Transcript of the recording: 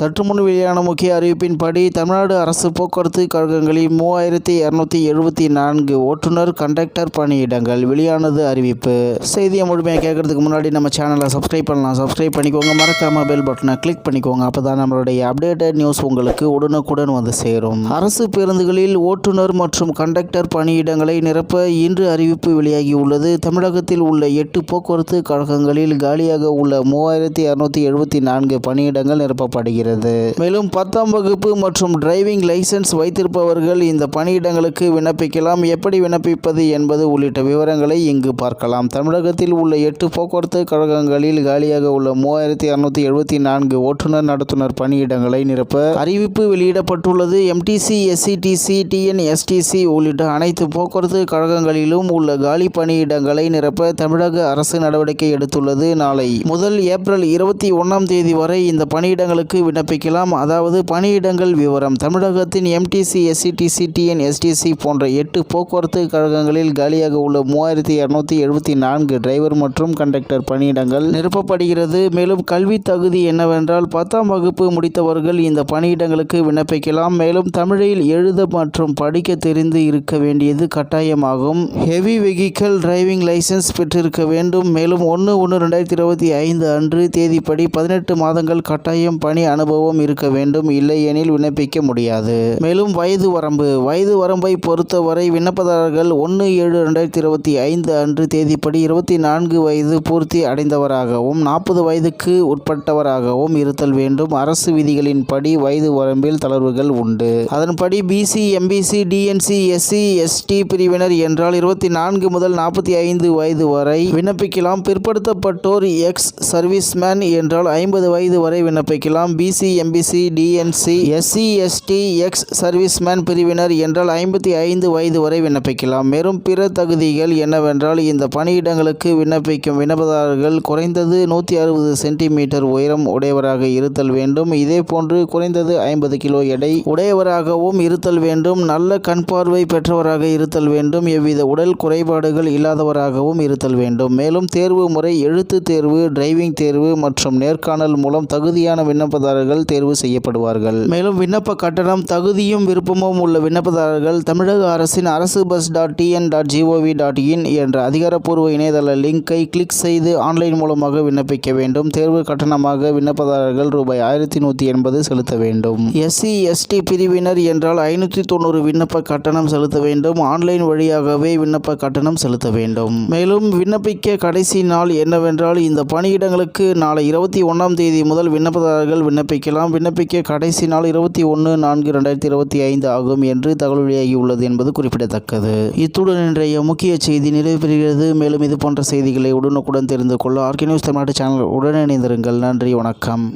சற்று முன் வெளியான முக்கிய அறிவிப்பின்படி தமிழ்நாடு அரசு போக்குவரத்து கழகங்களில் மூவாயிரத்தி இரநூத்தி எழுபத்தி நான்கு ஓட்டுநர் கண்டக்டர் பணியிடங்கள் வெளியானது அறிவிப்பு. செய்தியை முழுமையாக கேட்கறதுக்கு முன்னாடி நம்ம சேனலை சப்ஸ்கிரைப் பண்ணலாம். சப்ஸ்கிரைப் பண்ணிக்கோங்க. மறக்காம பெல் பட்டனை கிளிக் பண்ணிக்கோங்க. அப்போ தான் நம்மளுடைய அப்டேட்டட் நியூஸ் உங்களுக்கு உடனுக்குடன் வந்து சேரும். அரசு பேருந்துகளில் ஓட்டுநர் மற்றும் கண்டக்டர் பணியிடங்களை நிரப்ப இன்று அறிவிப்பு வெளியாகியுள்ளது தமிழகத்தில் உள்ள எட்டு போக்குவரத்து கழகங்களில் காலியாக உள்ள மூவாயிரத்தி இரநூத்தி எழுபத்தி நான்கு பணியிடங்கள் நிரப்பப்படுகிறது. மேலும் பத்தாம் வகுப்பு மற்றும் டிரைவிங் லைசென்ஸ் வைத்திருப்பவர்கள் இந்த பணியிடங்களுக்கு விண்ணப்பிக்கலாம். எப்படி விண்ணப்பிப்பது என்பது உள்ளிட்ட விவரங்களை இங்கு பார்க்கலாம். தமிழகத்தில் உள்ள எட்டு போக்குவரத்து கழகங்களில் காலியாக உள்ள மூவாயிரத்தி அறுநூத்தி எழுபத்தி நான்கு ஓட்டுநர் நடத்துனர் பணியிடங்களை நிரப்ப அறிவிப்பு வெளியிடப்பட்டுள்ளது. எம்டிசி எஸ்சிடிசி டிஎன்எஸ்டிசி உள்ளிட்ட அனைத்து போக்குவரத்து கழகங்களிலும் உள்ள காலி பணியிடங்களை நிரப்ப தமிழக அரசு நடவடிக்கை எடுத்துள்ளது. நாளை முதல் ஏப்ரல் இருபத்தி ஒன்றாம் தேதி வரை இந்த பணியிடங்களுக்கு விண்ணப்பிக்கலாம். அதாவது பணியிடங்கள் விவரம். தமிழகத்தின் எம்டிசி எஸ்சிடிசி டிஎன்எஸ்டிசி போன்ற எட்டு போக்குவரத்து கழகங்களில் காலியாக உள்ள மூவாயிரத்தி இரநூத்தி எழுபத்தி நான்கு டிரைவர் மற்றும் கண்டக்டர் பணியிடங்கள் நிரப்பப்படுகிறது. மேலும் கல்வி தகுதி என்னவென்றால் பத்தாம் வகுப்பு முடித்தவர்கள் இந்த பணியிடங்களுக்கு விண்ணப்பிக்கலாம். மேலும் தமிழில் எழுத மற்றும் படிக்க தெரிந்து இருக்க வேண்டியது கட்டாயமாகும். ஹெவி வெஹிக்கிள் டிரைவிங் லைசென்ஸ் பெற்றிருக்க வேண்டும். மேலும் ஒன்று ஒன்று ரெண்டாயிரத்தி இருபத்தி ஐந்து அன்று தேதிப்படி பதினெட்டு மாதங்கள் கட்டாயம் பணி அனுபவம் அனுபவம் இருக்க வேண்டும் இல்லையெனில் விண்ணப்பிக்க முடியாது. மேலும் வயது வரம்பு. வயது வரம்பை பொறுத்தவரை விண்ணப்பதாரர்கள் ஒன்று ஏழு ரெண்டாயிரத்தி இருபத்தி ஐந்து அன்று தேதிப்படி இருபத்தி நான்கு வயது பூர்த்தி அடைந்தவராகவும் நாற்பது வயதுக்கு உட்பட்டவராகவும் இருத்தல் வேண்டும். அரசு விதிகளின்படி வயது வரம்பில் தளர்வுகள் உண்டு. அதன்படி BC MBC DNC SC ST பிரிவினர் என்றால் இருபத்தி நான்கு முதல் நாற்பத்தி ஐந்து வயது வரை விண்ணப்பிக்கலாம். பிற்படுத்தப்பட்டோர் எக்ஸ் சர்வீஸ்மேன் என்றால் ஐம்பது வயது வரை விண்ணப்பிக்கலாம். BC MBC DNC SC ST ex serviceman பிரிவினர் என்றால் ஐம்பத்தி ஐந்து வயது வரை விண்ணப்பிக்கலாம். மேலும் பிற தகுதிகள் என்னவென்றால் இந்த பணியிடங்களுக்கு விண்ணப்பிக்கும் விண்ணப்பதாரர்கள் குறைந்தது நூற்றி அறுபது சென்டிமீட்டர் உயரம் உடையவராக இருத்தல் வேண்டும். இதேபோன்று குறைந்தது ஐம்பது கிலோ எடை உடையவராகவும் இருத்தல் வேண்டும். நல்ல கண் பார்வை பெற்றவராக இருத்தல் வேண்டும். எவ்வித உடல் குறைபாடுகள் இல்லாதவராகவும் இருத்தல் வேண்டும். மேலும் தேர்வு முறை எழுத்து தேர்வு டிரைவிங் தேர்வு மற்றும் நேர்காணல் மூலம் தகுதியான விண்ணப்பதாரர்கள் தேர்வு செய்யப்படுவார்கள். மேலும் விண்ணப்ப கட்டணம் தகுதியும் விருப்பமும் உள்ள விண்ணப்பதாரர்கள் தமிழக அரசின் அரசு bus dot TN dot G O V dot in என்ற அதிகாரப்பூர்வ இணையதள லிங்கை கிளிக் செய்து ஆன்லைன் மூலமாக விண்ணப்பிக்க வேண்டும். தேர்வு கட்டணமாக விண்ணப்பதாரர்கள் ரூபாய் ஆயிரத்தி நூற்றி எண்பது செலுத்த வேண்டும். எஸ்சி எஸ்டி பிரிவினர் என்றால் ஐநூற்றி தொண்ணூறு விண்ணப்ப கட்டணம் செலுத்த வேண்டும். ஆன்லைன் வழியாகவே விண்ணப்ப கட்டணம் செலுத்த வேண்டும். மேலும் விண்ணப்பிக்க கடைசி நாள் என்னவென்றால் இந்த பணியிடங்களுக்கு நாளை இருபத்தி ஒன்றாம் தேதி முதல் விண்ணப்பதாரர்கள் விண்ணப்பிக்கலாம். விண்ணப்பிக்க கடைசி நாள் இருபத்தி ஒன்று நான்கு ரெண்டாயிரத்தி இருபத்தி ஐந்து ஆகும் என்று தகவல் வெளியாகியுள்ளது என்பது குறிப்பிடத்தக்கது. இத்துடன் இன்றைய முக்கிய செய்தி நிறைவு பெறுகிறது மேலும் இது போன்ற செய்திகளை உடனுக்குடன் தெரிந்து கொள்ள ஆர்கே நியூஸ் தமிழ்நாடு சேனல் உடனே இணைந்திருங்கள். நன்றி வணக்கம்.